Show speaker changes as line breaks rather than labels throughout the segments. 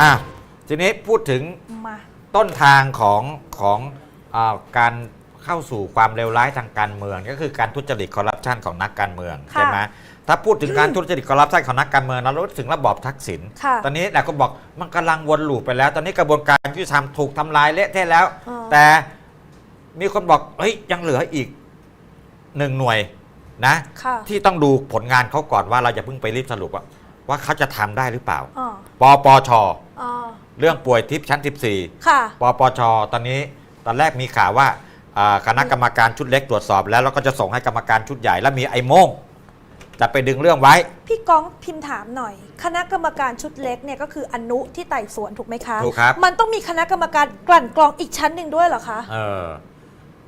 อะทีนี้พูดถึง
มา
ต้นทางของของอาการเข้าสู่ความเลวร้ายทางการเมือง ก็คือการทุจริตคอร์รัปชันของนักการเมือง
ค่ะ
ใช่ไหมถ้าพูดถึงการทุจริตคอร์รัปชันของนักการเมืองเรารู้ถึงระบอบทักษิณ
ค่ะ
ตอนนี้หลายคนบอกมันกำลังวนลูปไปแล้ว ตอนนี้กระบวนการยุติธรรมถูกทำลายเละเทะแล้ว
อ๋อ
แต่มีคนบอกเฮ้ยยังเหลืออีกหนึ่งหน่วยนะ
ค่ะ
ที่ต้องดูผลงานเขาก่อนว่าเราอย่าเพิ่งไปรีบสรุปว่าว่าเขาจะทำได้หรือเปล่า
อ๋อ
ปปช
อ๋อ
เรื่องป่วยทิพย์ชั้น14
ค่ะ
ปปช ตอนนี้ตอนแรกมีข่าวว่าอ่าคณะกรรมการชุดเล็กตรวจสอบแล้วแล้วก็จะส่งให้กรรมการชุดใหญ่แล้วมีไอ้โม่งจะไปดึงเรื่องไว้
พี่ก้องพิมพ์ถามหน่อย คณะกรรมการชุดเล็กเนี่ยก็คืออนุที่ไต่สวนถูกไหมคะ
ถูกครับ
มันต้องมีคณะกรรมการกลั่นกรองอีกชั้นหนึ่งด้วยเหรอคะ
เออ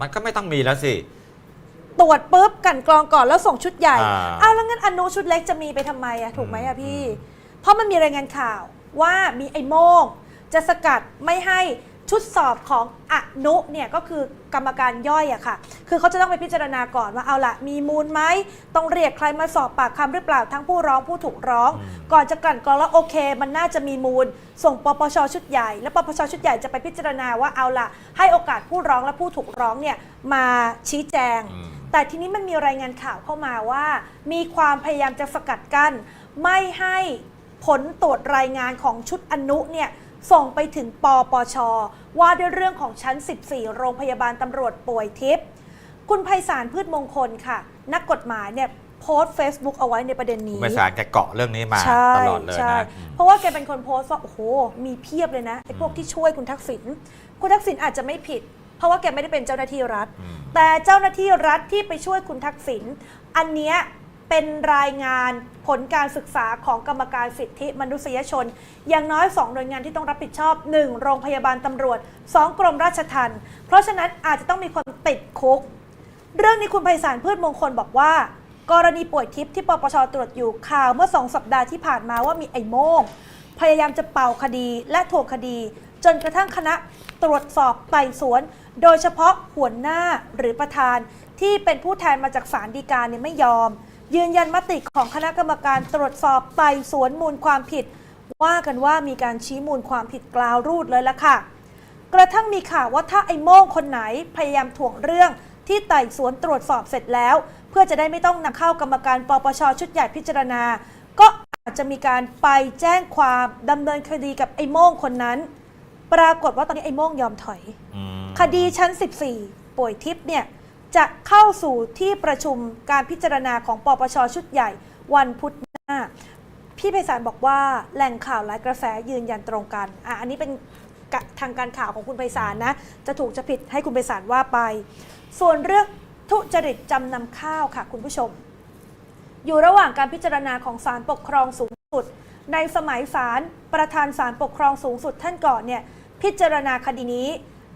มันก็ไม่ต้องมีแล้วสิ
ตรวจปุ๊บกลั่นกรองก่อนแล้วส่งชุดใหญ่
อ่า
อ้าวแล้วงั้นอนุชุดเล็กจะมีไปทำไมอะถูกไหมอะพี่เพ ราะมันมีรายงานข่าวว่ามีไอ้โมงจะสกัดไม่ให้ชุดสอบของอนุเนี่ยก็คือกรรมการย่อยอะค่ะ คือเขาจะต้องไปพิจารณาก่อนว่าเอาละมีมูลไหมต้องเรียกใครมาสอบปากคำหรือเปล่าทั้งผู้ร้องผู้ถูกร้อง ก่อนจะกลั่นกรองแล้วโอเค มันน่าจะมีมูล ส่งปปชชุดใหญ่ แล้วปปชชุดใหญ่จะไปพิจารณาว่าเอาละให้โอกาสผู้ร้องและผู้ถูกร้องเนี่ยมาชี้แจง
อืม
แต่ทีนี้มันมีรายงานข่าวเข้ามาว่า มีความพยายามจะสกัดกั้นไม่ให้ ผลตรวจรายงานของชุดอนุเนี่ยส่งไปถึงปปช ว่าด้วยเรื่องของชั้น 14 โรงพยาบาลตำรวจป่วยทิพย์คุณไพศาลพืชมงคลค่ะ นักกฎหมายเนี่ยโพสต์ Facebook เอาไว้ในประเด็นนี้
ไม่สารแกเกาะเรื่องนี้มา
ใช่
ตลอดเลย
ใช่
นะ
เพราะว่าแกเป็นคนโพสต์ว่า โอ้โห มีเพียบเลยนะไอ้พวกที่ช่วยคุณทักษิณคุณทักษิณอาจจะไม่ผิด เพราะว่าแกไม่ได้เป็นเจ้าหน้าที่รัฐ
อืม
แต่เจ้าหน้าที่รัฐที่ไปช่วยคุณทักษิณอันเนี้ย เป็นรายงานผลการศึกษาของกรรมการสิทธิมนุษยชน อย่างน้อย 2 หน่วยงานที่ต้องรับผิดชอบ 1. โรงพยาบาลตำรวจ 2. กรมราชทัณฑ์เพราะฉะนั้นอาจจะต้องมีคนติดคุก เรื่องนี้คุณไพศาลพืชมงคลบอกว่า กรณีป่วยทิพย์ที่ปปชตรวจอยู่ข่าวเมื่อสองสัปดาห์ที่ผ่านมาว่ามีไอ้โมง พยายามจะเป่าคดีและถ่วงคดี จนกระทั่งคณะตรวจสอบไต่สวน โดยเฉพาะหัวหน้าหรือประธานที่เป็นผู้แทนมาจากศาลฎีกาเนี่ยไม่ยอม ยืนยันมติของคณะกรรมการตรวจสอบไต่สวนมูลความผิด ว่ากันว่ามีการชี้มูลความผิดกล่าวรูดเลยละค่ะ กระทั่งมีข่าวว่าถ้าไอ้โม่งคนไหนพยายามถ่วงเรื่องที่ไต่สวนตรวจสอบเสร็จแล้ว เพื่อจะได้ไม่ต้องนำเข้ากรรมการปปชชุดใหญ่พิจารณา ก็อาจจะมีการไปแจ้งความดำเนินคดีกับไอ้โม่งคนนั้น ปรากฏว่าตอนนี้ไอ้โม่งยอมถอย
อืม
คดีชั้น 14 ป่วยทิพย์เนี่ย จะเข้าสู่ที่ประชุมการพิจารณาของปปชชุดใหญ่วันพุธหน้า พี่ไพศาลบอกว่าแหล่งข่าวหลายกระแสยืนยันตรงกันอะอันนี้เป็นทางการข่าวของคุณไพศาลนะ จะถูกจะผิดให้คุณไพศาลว่าไป ส่วนเรื่องทุจริตจำนำข้าวค่ะคุณผู้ชม อยู่ระหว่างการพิจารณาของศาลปกครองสูงสุด ในสมัยศาลประธานศาลปกครองสูงสุดท่านก่อนเนี่ยพิจารณาคดีนี้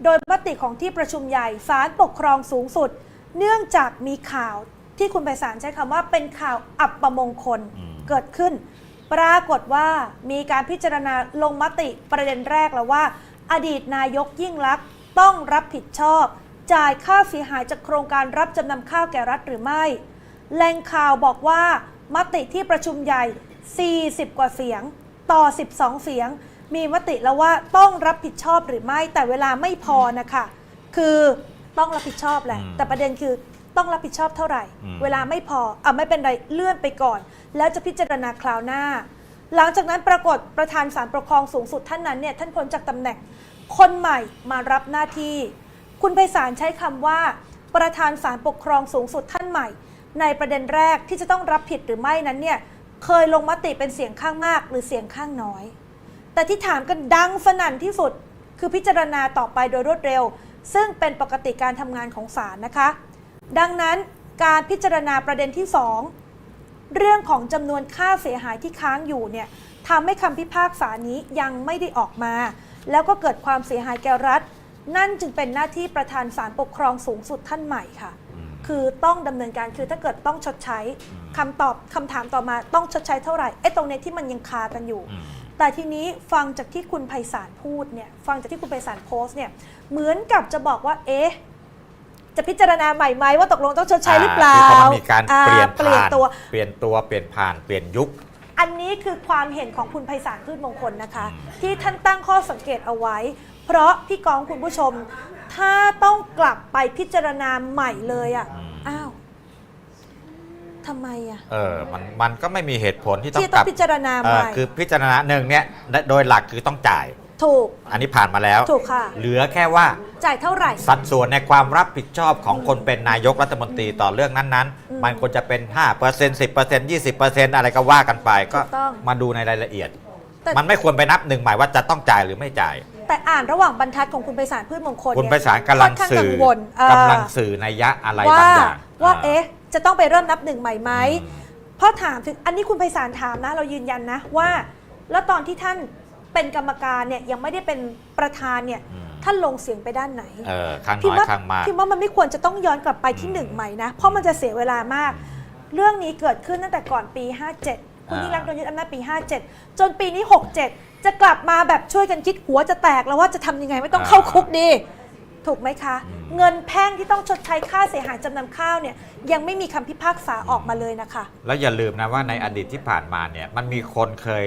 โดยมติของที่ประชุมใหญ่ศาลปกครองสูงสุด เนื่องจากมีข่าวที่คุณไพศาลใช้คำว่าเป็นข่าวอับประมงคล
อืม
เกิดขึ้น ปรากฏว่ามีการพิจารณาลงมติประเด็นแรกแล้วว่า อดีตนายกยิ่งลักษณ์ต้องรับผิดชอบ จ่ายค่าเสียหายจากโครงการรับจำนำข้าวแก่รัฐหรือไม่ แหล่งข่าวบอกว่ามติที่ประชุมใหญ่ 40 กว่าเสียง ต่อ 12 เสียง มีมติแล้วว่าต้องรับผิดชอบหรือไม่แต่เวลาไม่พอนะคะ คือ ต้องรับผิดชอบแหละ
อืม
แต่ประเด็นคือต้องรับผิดชอบเท่าไหร่
อืม
เวลาไม่พออะไม่เป็นไรเลื่อนไปก่อน แล้วจะพิจารณาคราวหน้า หลังจากนั้นปรากฏประธานศาลปกครองสูงสุดท่านนั้นเนี่ยท่านพ้นจากตำแหน่ง คนใหม่มารับหน้าที่ คุณไพศาลใช้คำว่า ประธานศาลปกครองสูงสุดท่านใหม่ ในประเด็นแรกที่จะต้องรับผิดหรือไม่นั้นเนี่ยเคยลงมติเป็นเสียงข้างมากหรือเสียงข้างน้อย แต่ที่ถามกันดังสนั่นที่สุด คือพิจารณาต่อไปโดยรวดเร็ว ซึ่งเป็นปกติการทำงานของศาลนะคะ ดังนั้นการพิจารณาประเด็นที่ 2 เรื่องของจำนวนค่าเสียหายที่ค้างอยู่เนี่ยทำให้คำพิพากษานี้ยังไม่ได้ออกมา แล้วก็เกิดความเสียหายแก่รัฐ นั่นจึงเป็นหน้าที่ประธานศาลปกครองสูงสุดท่านใหม่ค่ะ
อืม
คือต้องดำเนินการคือถ้าเกิดต้องชดใช้คำตอบคำถามต่อมาต้องชดใช้เท่าไหร่ไอ้ตรงเนี้ยที่มันยังคากันอยู่
อืม
แต่ทีนี้ฟังจากที่คุณไพศาลพูดเนี่ยฟังจากที่คุณไพศาลโพสต์เนี่ยเหมือนกับจะบอกว่าเอ๊ะจะพิจารณาใหม่ไหมว่าตกลงต้องชดใช้หรือเปล่า
คือพอมันมีการ
อ่
เปลี่ยน
เปลี่ยน
ผ่าน
ตัว
เปลี่ยนตัวเปลี่ยนผ่านเปลี่ยนยุค
อันนี้คือความเห็นของคุณไพศาลพืชมงคลนะคะ
อืม
ที่ท่านตั้งข้อสังเกตเอาไว้ เพราะพี่กองคุณผู้ชม ถ้าต้องกลับไปพิจารณาใหม่เลยอะ่ะอ้าว ทำไมอะ่ะ
เออมันมันก็ไม่มีเหตุผลที่ต้อง
ที่
ก
ต้อ
ลับ
งพิจารณา
เอ
ให
อ
ม่
คือพิจารณาหนึ่งเนี่ยโดยหลักคือต้องจ่าย
ถูก
อันนี้ผ่านมาแล้ว
ถูกค่ะ
เหลือแค่ว่า
จ่ายเท่าไหร่
สัดส่วนในความรับผิดชอบของคนเป็นนายกรัฐมนตรีต่อเรื่องนั้น
อืม
ๆ มันควรจะเป็น 5% 10% 20%อะไรก็ว่ากันไป ก็
ถูกต้อง
มาดูในรายละเอียด
แต่
มันไม่ควรไปนับหนึ่งหมายว่าจะต้องจ่ายหรือไม่จ่าย
แต่อ่านระหว่างบรรทัดของคุณไพศาลพืชมงคล
คุณ
เนี่ย
ไปสารกำลัง
ค่อนข้าง
สื่
กั
อง
วลเออ กำ
ลังสื่อนัยยะอะไร
ว่า
บางอย่าง
ว่า
อ่
เอ๊ะ จะต้องไปเริ่มนับหนึ่งใหม่ไหม
อืม
เพราะถามถึงอันนี้คุณไพศาลถามนะเรายืนยันนะว่า แล้วตอนที่ท่านเป็นกรรมการเนี่ยยังไม่ได้เป็นประธานเนี่ย
อืม
ท่านลงเสียงไปด้านไหน
เออข้าง
พี่
น้อย
ว่า
ข้างมาก
พี่ว่ามันไม่ควรจะต้องย้อนกลับไปที่
อืม
หนึ่งใหม่นะ เพราะมันจะเสียเวลามาก เรื่องนี้เกิดขึ้นตั้งแต่ก่อนปี 57 คุณ
อ่า
ยิ่งรักษณ์โดนยึดอำนาจปี 57 จนปีนี้ 67 จะกลับมาแบบช่วยกันคิดหัวจะแตกแล้วว่าจะทำยังไงไม่ต้องเข้าคุกดี ถูกไหมคะ เงินแพ่งที่ต้องชดใช้ค่าเสียหายจำนำข้าวเนี่ยยังไม่มีคำพิพากษาออกมาเลยนะคะ
แล้วอย่าลืมนะว่าในอดีตที่ผ่านมาเนี่ยมันมีคนเคย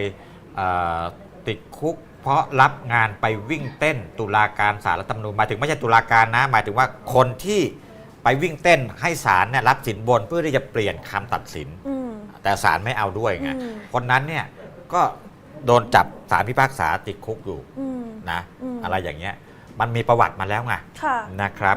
เอ่อติดคุก เพราะรับงานไปวิ่งเต้นตุลาการสารรัฐธรรมนูญหมายถึงไม่ใช่ตุลาการนะ หมายถึงว่าคนที่ไปวิ่งเต้นให้ศาลเนี่ยรับสินบนเพื่อที่จะเปลี่ยนคำตัดสิน
อืม
แต่ศาลไม่เอาด้วยไง
อืม
คนนั้นเนี่ยก็โดนจับศาลพิพากษาติดคุกอยู่
อืม
นะ
อืม
อะไรอย่างเงี้ย มันมีประวัติมาแล้วไงนะครับ